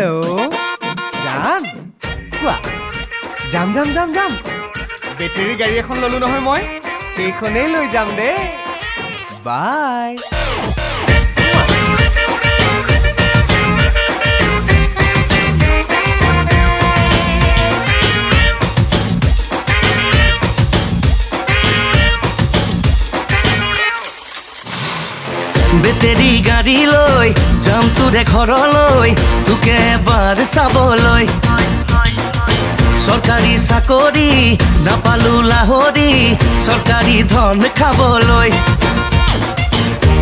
Hello' জান। কোৱা যাম যাম যাম যাম বেটেৰী গাড়ী এখন ল'লো নহয় মই। সেইখনেই লৈ যাম দেই বাই। বেটেৰী গাড়ী লৈ যাম ঘৰলৈ তোকে এবাৰ চাবলৈ চৰকাৰী চাকৰি নাপালো লাহৰি চৰকাৰী ধন খাবলৈ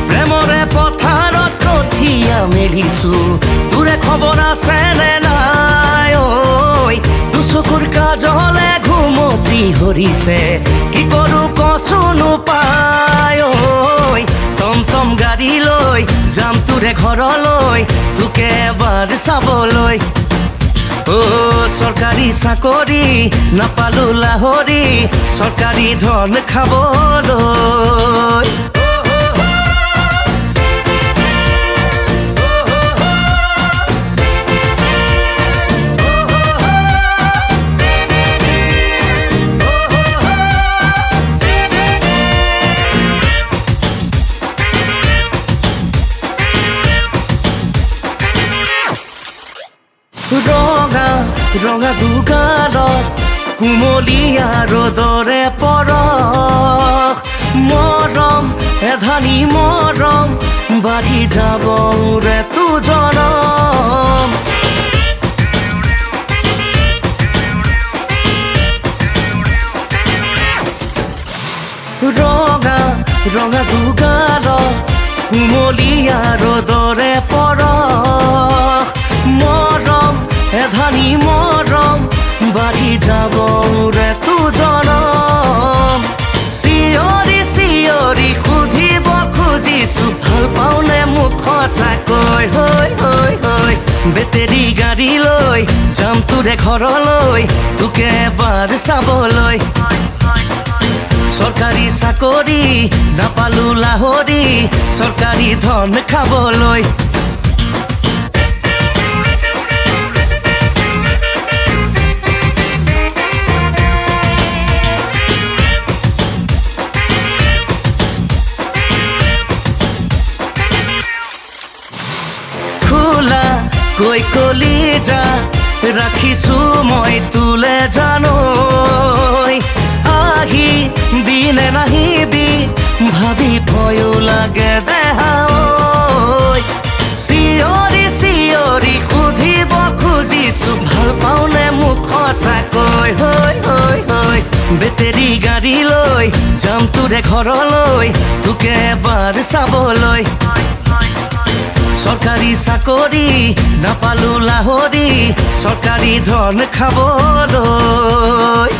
প্ৰেমৰে পথাৰত কঠীয়া মেলিছো তোৰে খবৰ আছে নে নাই ঐ দুচকুৰ কাজলে ঘুমতি হৰিছে কি কৰো কচোনো পাই? ঘৰলৈ তোকে এবাৰ চাবলৈ। অ' চৰকাৰী চাকৰি নাপালো লাহৰি চৰকাৰী ধন খাবলৈ। ৰঙা ৰঙা দুগালত কুমলীয়া ৰ'দৰে পৰশ মৰম এধানি মৰম বাঢ়ি যাব ৰে তুজনম ৰঙা ৰঙা দুগালত কুমলীয়া ৰ'দৰে পৰশ সঁচাকৈ হৈ হৈ হৈ বেটেৰী গাড়ী লৈ যাম তোৰে ঘৰলৈ তোকে এবাৰ চাবলৈ চৰকাৰী চাকৰি নাপালো লাহৰি চৰকাৰী ধন খাবলৈ কৈ কলি যা ৰাখিছো মই তোলে জানো আহি দিনে নাহিবি, ভাবি ভয়ো লাগে দেহা। চিঞৰি চিঞৰি সুধিব খুজিছো, ভালো পাওনে মোক সঁচাকৈ হৈ হৈ হৈ। বেটেৰী গাড়ী লৈ, যাম তোৰে ঘৰলৈ, তোকে এবাৰ চাবলৈ। চৰকাৰী চাকৰি নাপালো লাহৰি চৰকাৰী ধন খাবলৈ